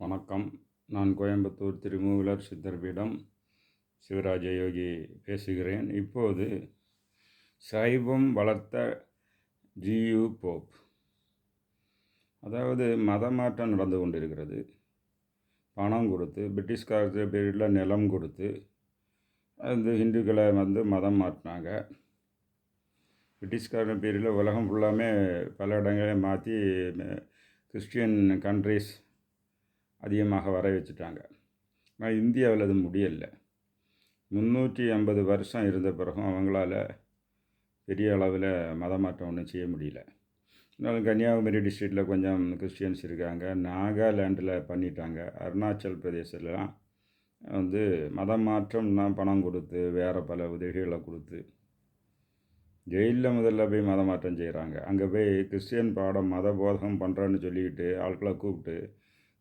வணக்கம். நான் கோயம்புத்தூர் திருமூலர் சித்தர்பீடம் சிவராஜ யோகி பேசுகிறேன். இப்போது சைவம் வளர்த்த ஜியு போப். அதாவது மத மாற்றம் நடந்து கொண்டிருக்கிறது. பணம் கொடுத்து பிரிட்டிஷ்காரத்து பீரியடில் நிலம் கொடுத்து அந்த ஹிந்துக்களை வந்து மதம் மாற்றினாங்க. பிரிட்டிஷ்காரன் பீரியடில் உலகம் ஃபுல்லாமே பல இடங்களையும் மாற்றி கிறிஸ்டியன் கண்ட்ரிஸ் அதிகமாக வர வச்சுட்டாங்க. ஆனால் இந்தியாவில் அது முடியலை. முந்நூற்றி ஐம்பது வருஷம் இருந்த பிறகும் அவங்களால பெரிய அளவில் மதமாற்றம் ஒன்றும் செய்ய முடியல. இருந்தாலும் கன்னியாகுமரி டிஸ்ட்ரிக்டில் கொஞ்சம் கிறிஸ்டியன்ஸ் இருக்காங்க. நாகாலாண்டில் பண்ணிட்டாங்க. அருணாச்சல் பிரதேசத்துலலாம் வந்து மதம் மாற்றம்னா பணம் கொடுத்து வேறு பல உதவிகளை கொடுத்து ஜெயிலில் முதல்ல போய் மத மாற்றம் செய்கிறாங்க அங்கே போய் கிறிஸ்டியன் பாடம் மத போதகம் பண்ணுறேன்னு சொல்லிக்கிட்டு ஆட்களை கூப்பிட்டு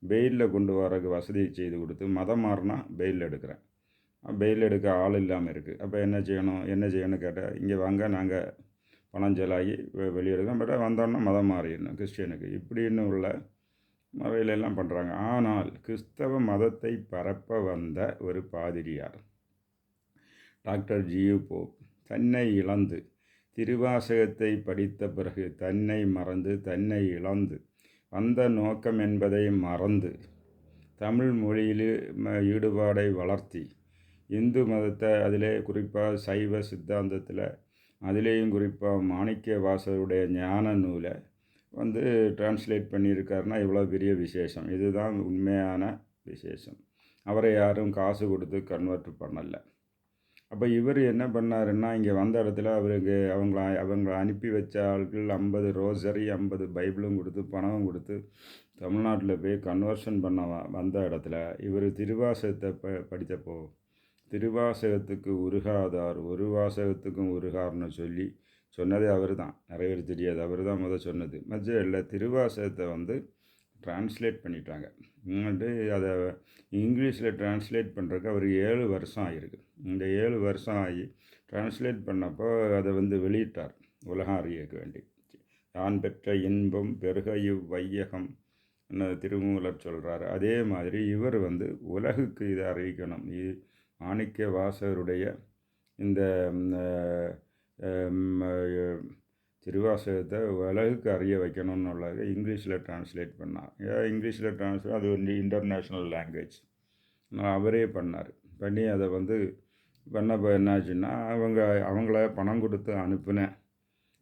பெயிலில் கொண்டு வரக்கு வசதி செய்து கொடுத்து மதம் மாறினா பெயில் எடுக்கிறேன். பெயில் எடுக்க ஆள் இல்லாமல் இருக்குது அப்போ என்ன செய்யணும் என்ன செய்யணும்னு கேட்டால் இங்கே வாங்க நாங்கள் பணம் செலாகி வெளியே பட் வந்தோன்னா மதம் மாறிடணும் கிறிஸ்டியனுக்கு. இப்படின்னு உள்ள முறையிலெல்லாம் பண்ணுறாங்க ஆனால் கிறிஸ்தவ மதத்தை பரப்ப வந்த ஒரு பாதிரியார் டாக்டர் ஜியு போப் தன்னை இழந்து திருவாசகத்தை படித்த பிறகு தன்னை மறந்து தன்னை இழந்து வந்த நோக்கம் என்பதை மறந்து தமிழ் மொழியில் ஈடுபாடை வளர்த்தி இந்து மதத்தை அதிலே குறிப்பாக சைவ சித்தாந்தத்தில் அதிலேயும் குறிப்பாக மாணிக்க வாசருடைய ஞான நூலை வந்து டிரான்ஸ்லேட் பண்ணியிருக்காருன்னா இவ்வளோ பெரிய விசேஷம். இதுதான் உண்மையான விசேஷம். அவரை யாரும் காசு கொடுத்து கன்வெர்ட் பண்ணலை. அப்போ இவர் என்ன பண்ணாருன்னா இங்கே வந்த இடத்துல அவருக்கு அவங்கள அவங்கள அனுப்பி வச்ச ஆட்கள் ஐம்பது ரோசரி ஐம்பது பைபிளும் கொடுத்து பணமும் கொடுத்து தமிழ்நாட்டில் போய் கன்வர்ஷன் பண்ண வந்த இடத்துல இவர் திருவாசகத்தை ப படித்தப்போ திருவாசகத்துக்கு உருகாதார் ஒரு வாசகத்துக்கும் உருகார்னு சொல்லி சொன்னதே அவர் தான் நிறைய பேர் தெரியாது. அவர் தான் முதல் சொன்னது. மற்ற இல்லை திருவாசகத்தை வந்து டிரான்ஸ்லேட் பண்ணிட்டாங்க. வந்து அதை இங்கிலீஷில் டிரான்ஸ்லேட் பண்ணுறதுக்கு அவர் ஏழு வருஷம் ஆகிருக்கு இந்த ஏழு வருஷம் ஆகி டிரான்ஸ்லேட் பண்ணப்போ அதை வந்து வெளியிட்டார் உலகம் அறியக்க வேண்டி. தான் பெற்ற இன்பம் பெருக இவ்வையகம் திருமூலர் சொல்கிறார் அதே மாதிரி இவர் வந்து உலகுக்கு இதை அறிவிக்கணும். இது மாணிக்க வாசகருடைய இந்த திருவாசகத்தை உலகுக்கு அறிய வைக்கணும்னு உள்ளது இங்கிலீஷில் டிரான்ஸ்லேட் பண்ணார் ஏன்? இங்கிலீஷில் டிரான்ஸ்லேட் அது வந்து இன்டர்நேஷ்னல் லாங்குவேஜ் அவரே பண்ணார். பண்ணி அதை வந்து பண்ணப்போ என்னாச்சுன்னா அவங்க அவங்கள பணம் கொடுத்து அனுப்பினேன்.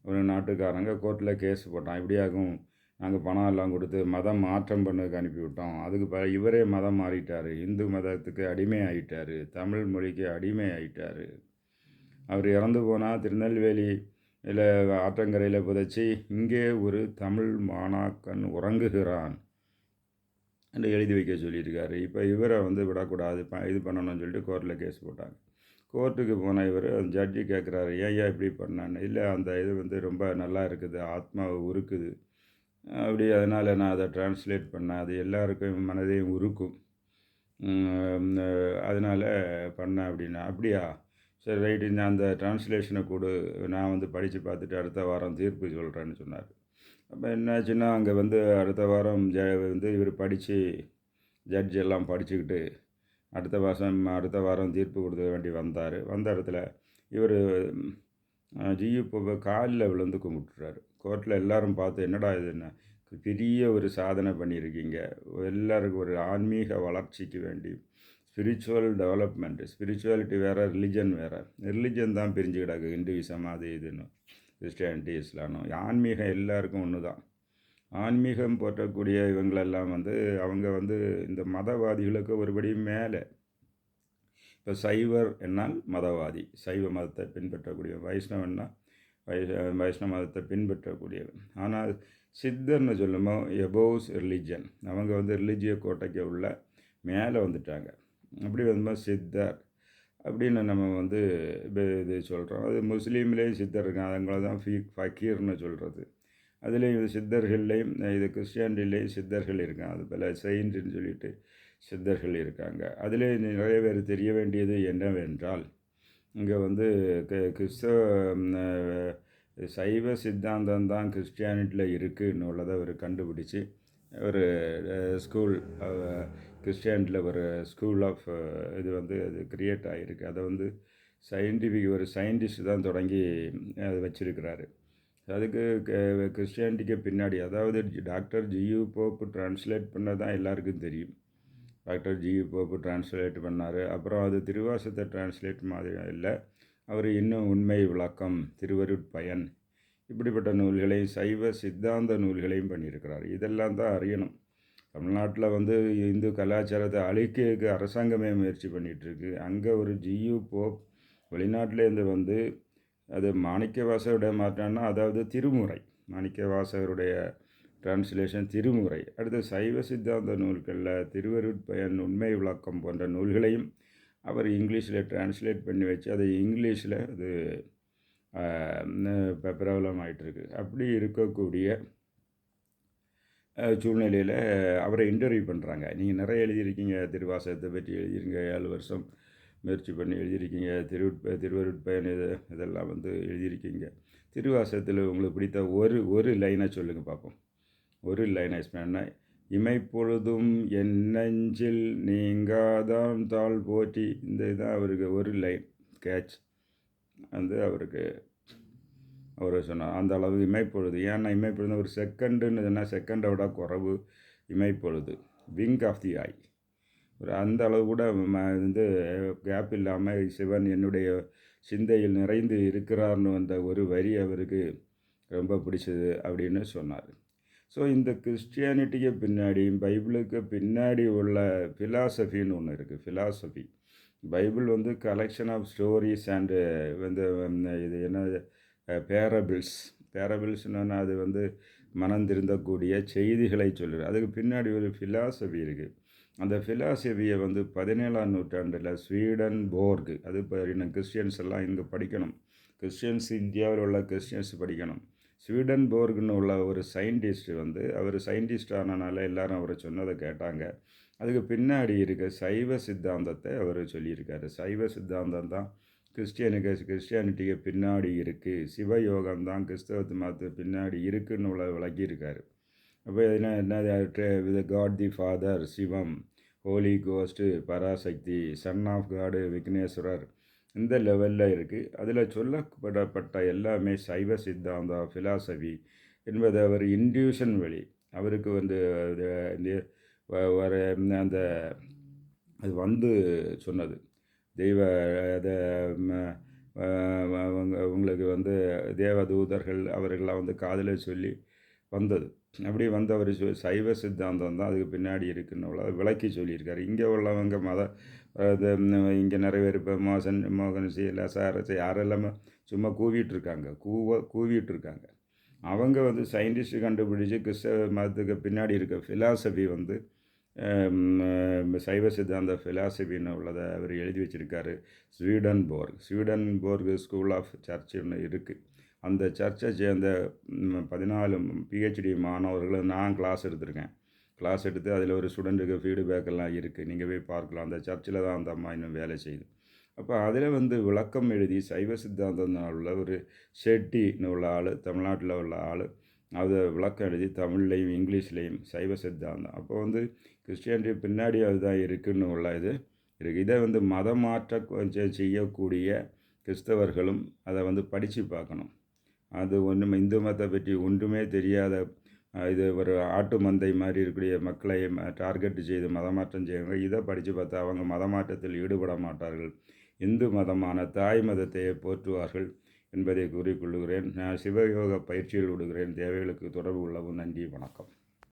ஒரு நாட்டுக்காரங்க கோர்ட்டில் கேஸ் போட்டான். இப்படியாகும் நாங்கள் பணம் எல்லாம் கொடுத்து மதம் மாற்றம் பண்ணதுக்கு அனுப்பிவிட்டோம். அதுக்கு ப இவரே மதம் மாறிட்டார். இந்து மதத்துக்கு அடிமை ஆகிட்டார் தமிழ் மொழிக்கு அடிமை ஆகிட்டார் அவர் இறந்து போனால் திருநெல்வேலி இல்லை ஆற்றங்கரையில் புதைச்சி இங்கே ஒரு தமிழ் மாணாக்கன் உறங்குகிறான் என்று எழுதி வைக்க சொல்லியிருக்காரு. இப்போ இவரை வந்து விடக்கூடாது ப இது பண்ணணும்னு சொல்லிட்டு கோர்ட்டில் கேஸ் போட்டாங்க. கோர்ட்டுக்கு போன இவர் அந்த ஜட்ஜி கேட்குறாரு ஏன் ஏன் இப்படி பண்ணான்னு? இல்லை அந்த இது வந்து ரொம்ப நல்லா இருக்குது ஆத்மாவை உருக்குது. அப்படி அதனால் நான் அதை டிரான்ஸ்லேட் பண்ணேன். அது எல்லாருக்கும் மனதையும் உருக்கும். அதனால் பண்ணேன் அப்படின்னா அப்படியா? சரி ரைட்டு நான் அந்த டிரான்ஸ்லேஷனை கொடு. நான் வந்து படித்து பார்த்துட்டு அடுத்த வாரம் தீர்ப்பு சொல்கிறேன்னு சொன்னார். அப்போ என்னாச்சுன்னா அங்கே வந்து அடுத்த வாரம் ஜ வந்து இவர் படித்து ஜட்ஜ் எல்லாம் படிச்சுக்கிட்டு அடுத்த வாரம் அடுத்த வாரம் தீர்ப்பு கொடுக்க வேண்டி வந்தார். வந்த இடத்துல இவர் ஜியு இப்போ காலில் விழுந்து கும்பிட்டுறாரு கோர்ட்டில் எல்லோரும் பார்த்து என்னடா இது என்ன? பெரிய ஒரு சாதனை பண்ணியிருக்கீங்க. எல்லாருக்கும் ஒரு ஆன்மீக வளர்ச்சிக்கு வேண்டி. ஸ்பிரிச்சுவல் டெவலப்மெண்ட்டு ஸ்பிரிச்சுவாலிட்டி வேறு ரிலிஜன் வேறு. ரிலிஜன் தான் பிரிஞ்சு கிடக்கு இந்துவிசம் அது இதுன்னு. கிறிஸ்டியானிட்டி இஸ்லானும் ஆன்மீகம் எல்லாருக்கும் ஒன்று தான் ஆன்மீகம் போற்றக்கூடிய இவங்களெல்லாம் வந்து அவங்க வந்து இந்த மதவாதிகளுக்கு ஒருபடி மேலே. இப்போ சைவர் என்னால் மதவாதி. சைவ மதத்தை பின்பற்றக்கூடிய. வைஷ்ணவன்னா வைஷ வைஷ்ணவ மதத்தை பின்பற்றக்கூடியவன். ஆனால் சித்தர்னு சொல்லுமோ எபோவ்ஸ் ரிலிஜன் அவங்க வந்து ரிலிஜிய கோட்டைக்கு உள்ள மேலே வந்துட்டாங்க. அப்படி வரும்போது சித்தர் அப்படின்னு நம்ம வந்து இது சொல்கிறோம் அது முஸ்லீம்லேயும் சித்தர் இருக்காங்க. அதுங்களை தான் ஃபீ ஃபக்கீர்னு சொல்கிறது அதுலேயும் சித்தர்கள்லேயும் இது கிறிஸ்டியானிட்டிலேயும் சித்தர்கள் இருக்காங்க. அது போல் செயின்ட்னு சொல்லிட்டு சித்தர்கள் இருக்காங்க. அதிலே நிறைய பேர் தெரிய வேண்டியது என்னவென்றால் இங்கே வந்து கிறிஸ்தவ சைவ சித்தாந்தம் தான் கிறிஸ்டியானிட்டியில் இருக்குன்னு உள்ளதை அவர் கண்டுபிடிச்சி ஒரு ஸ்கூல் கிறிஸ்டியானில் ஒரு ஸ்கூல் ஆஃப் uh, இது வந்து அது கிரியேட் ஆகிருக்கு அதை வந்து சயின்டிஃபிக் ஒரு சயின்டிஸ்ட் தான் தொடங்கி அதை வச்சுருக்கிறாரு. அதுக்கு கிறிஸ்டியானிட்டிக்கு பின்னாடி அதாவது டாக்டர் ஜியு போப்பு டிரான்ஸ்லேட் பண்ண தான் எல்லாருக்கும் தெரியும். டாக்டர் ஜியு போப்பு டிரான்ஸ்லேட் பண்ணார். அப்புறம் அது திருவாசத்தை டிரான்ஸ்லேட் மாதிரி இல்லை. அவர் இன்னும் உண்மை விளக்கம் திருவருட்பயன் இப்படிப்பட்ட நூல்களையும் சைவ சித்தாந்த நூல்களையும் பண்ணியிருக்கிறார். இதெல்லாம் தான் அறியணும். தமிழ்நாட்டில் வந்து இந்து கலாச்சாரத்தை அழிக்கிறதுக்கு அரசாங்கமே முயற்சி பண்ணிகிட்ருக்கு. அங்கே ஒரு ஜியு போப் வெளிநாட்டிலேருந்து வந்து அது மாணிக்க வாசகருடைய மாற்றான்னா அதாவது திருமுறை மாணிக்க வாசகருடைய டிரான்ஸ்லேஷன் திருமுறை. அடுத்து சைவ சித்தாந்த நூல்களில் திருவருட்பயன் உண்மை விளக்கம் போன்ற நூல்களையும் அவர் இங்கிலீஷில் டிரான்ஸ்லேட் பண்ணி வச்சு அதை இங்கிலீஷில் அது பிரபலமாயிட்டிருக்கு அப்படி இருக்கக்கூடிய சூழ்நிலையில் அவரை இன்டர்வியூ பண்ணுறாங்க நீங்கள் நிறைய எழுதியிருக்கீங்க. திருவாசகத்தை பற்றி எழுதியிருங்க. ஏழு வருஷம் முயற்சி பண்ணி எழுதியிருக்கீங்க. திருவுட்ப திருவருட்பயன் இது இதெல்லாம் வந்து எழுதியிருக்கீங்க. திருவாசகத்தில் உங்களுக்கு பிடித்த ஒரு ஒரு லைனை சொல்லுங்கள் பார்ப்போம். ஒரு லைனை பண்ணால் இமைப்பொழுதும் என் நெஞ்சில் நீங்காதாம் தாழ் போற்றி. இந்த இதுதான் அவருக்கு ஒரு லைன் கேட்ச் வந்து அவருக்கு அவர் சொன்னார். அந்த அளவு இமைப்பொழுது ஏன்னா இமைப்பொழுது ஒரு செகண்டுன்னு சொன்னால் செகண்டை விட குறவு இமைப்பொழுது. விங் ஆஃப் தி ஐ ஒரு அந்த அளவு கூட வந்து கேப் இல்லாமல் சிவன் என்னுடைய சிந்தையில் நிறைந்து இருக்கிறார்னு வந்த ஒரு வரி அவருக்கு ரொம்ப பிடிச்சது அப்படின்னு சொன்னார். ஸோ இந்த கிறிஸ்டியானிட்டிக்கு பின்னாடி பைபிளுக்கு பின்னாடி உள்ள ஃபிலாசபின்னு ஒன்று இருக்குது ஃபிலாசபி பைபிள் வந்து கலெக்ஷன் ஆஃப் ஸ்டோரிஸ் அண்டு வந்து இது என்ன? பேரபிள்ஸ் பேரபிள்ஸ்னு அது வந்து மனம் திருந்தக்கூடிய செய்திகளை சொல்லுது. அதுக்கு பின்னாடி ஒரு ஃபிலாசபி இருக்குது அந்த ஃபிலாசபியை வந்து பதினேழாம் நூற்றாண்டில் ஸ்வீடன் போர்கு அது இப்போ இன்னும் கிறிஸ்டியன்ஸ் எல்லாம் இங்கே படிக்கணும். கிறிஸ்டியன்ஸ் இந்தியாவில் உள்ள கிறிஸ்டியன்ஸ் படிக்கணும். ஸ்வீடன் போர்குன்னு உள்ள ஒரு சயின்டிஸ்ட் வந்து அவர் சயின்டிஸ்ட் ஆனனால எல்லாரும் அவரை சொன்னதை கேட்டாங்க. அதுக்கு பின்னாடி இருக்க சைவ சித்தாந்தத்தை அவர் சொல்லியிருக்காரு. சைவ சித்தாந்தம் தான் கிறிஸ்டியனுக்கு கிறிஸ்டியானிட்டிக்கு பின்னாடி இருக்குது சிவயோகம் தான் கிறிஸ்தவத்து மதத்து பின்னாடி இருக்குன்னு உள்ள விளக்கியிருக்காரு. அப்போ என்ன என்ன God the father Shivam holy ghost Parashakti son of God Vigneswarar இந்த லெவலில் இருக்குது அதில் சொல்லப்படப்பட்ட எல்லாமே சைவ சித்தாந்தம் ஃபிலாசபி என்பது அவர் இன்டியூஷன் வழி. அவருக்கு வந்து வர அந்த அது வந்து சொன்னது. தெய்வ அதை உங்களுக்கு வந்து தேவதூதர்கள் அவர்கள்லாம் வந்து காதில் சொல்லி வந்தது. அப்படி வந்தவர் சைவ சித்தாந்தம் தான் அதுக்கு பின்னாடி இருக்குன்னு உள்ள விளக்கி சொல்லியிருக்காரு. இங்கே உள்ளவங்க மத இது இங்கே நிறைய பேர் இப்போ மோசன் மோகன்சி லசாரசி யாரெல்லாமே சும்மா கூவிட்டுருக்காங்க. கூவ கூவிட்டுருக்காங்க. அவங்க வந்து சயின்டிஸ்ட் கண்டுபிடிச்சி கிறிஸ்தவ மதத்துக்கு பின்னாடி இருக்க ஃபிலாசபி வந்து சைவ சித்தாந்த ஃபிலாசபின்னு உள்ளதை அவர் எழுதி வச்சுருக்காரு. ஸ்வீடன் போர்க் ஸ்வீடன் போர்க் ஸ்கூல் ஆஃப் சர்ச் ஒன்று இருக்குது அந்த சர்ச்சை சேர்ந்த பதினாலு பிஹெச்டி மாணவர்கள் நான் கிளாஸ் எடுத்திருக்கேன். கிளாஸ் எடுத்து அதில் ஒரு ஸ்டூடெண்ட்டுக்கு ஃபீட்பேக் எல்லாம் இருக்குது நீங்கள் போய் பார்க்கலாம். அந்த சர்ச்சில் தான் அந்த அம்மா இன்னும் வேலை செய்யுது. அப்போ அதில் வந்து விளக்கம் எழுதி சைவ சித்தாந்தம் உள்ள ஒரு ஷெட்டின்னு உள்ள ஆள் தமிழ்நாட்டில் உள்ள ஆள் அதை விளக்கம் எழுதி தமிழ்லையும் இங்கிலீஷ்லேயும் சைவ சித்தாந்தம். அப்போ வந்து கிறிஸ்டியானிட்டி பின்னாடி அதுதான் இருக்குன்னு உள்ள இது இருக்குது இதை வந்து மதம் மாற்ற கொஞ்சம் செய்யக்கூடிய கிறிஸ்தவர்களும் அதை வந்து படித்து பார்க்கணும். அது ஒன்றும் இந்து மதத்தை பற்றி ஒன்றுமே தெரியாத இது ஒரு ஆட்டு மந்தை மாதிரி இருக்கக்கூடிய மக்களை டார்கெட் செய்து மதமாற்றம் செய்வாங்க இதை படித்து பார்த்தா அவங்க மதமாற்றத்தில் ஈடுபட மாட்டார்கள். இந்து மதமான தாய் மதத்தை போற்றுவார்கள். என்பதை கூறிக்கொள்கிறேன் நான் சிவயோக பயிற்சியில் விடுகிறேன் தேவைகளுக்கு தொடர்பு கொள்ளவும் நன்றி. வணக்கம்.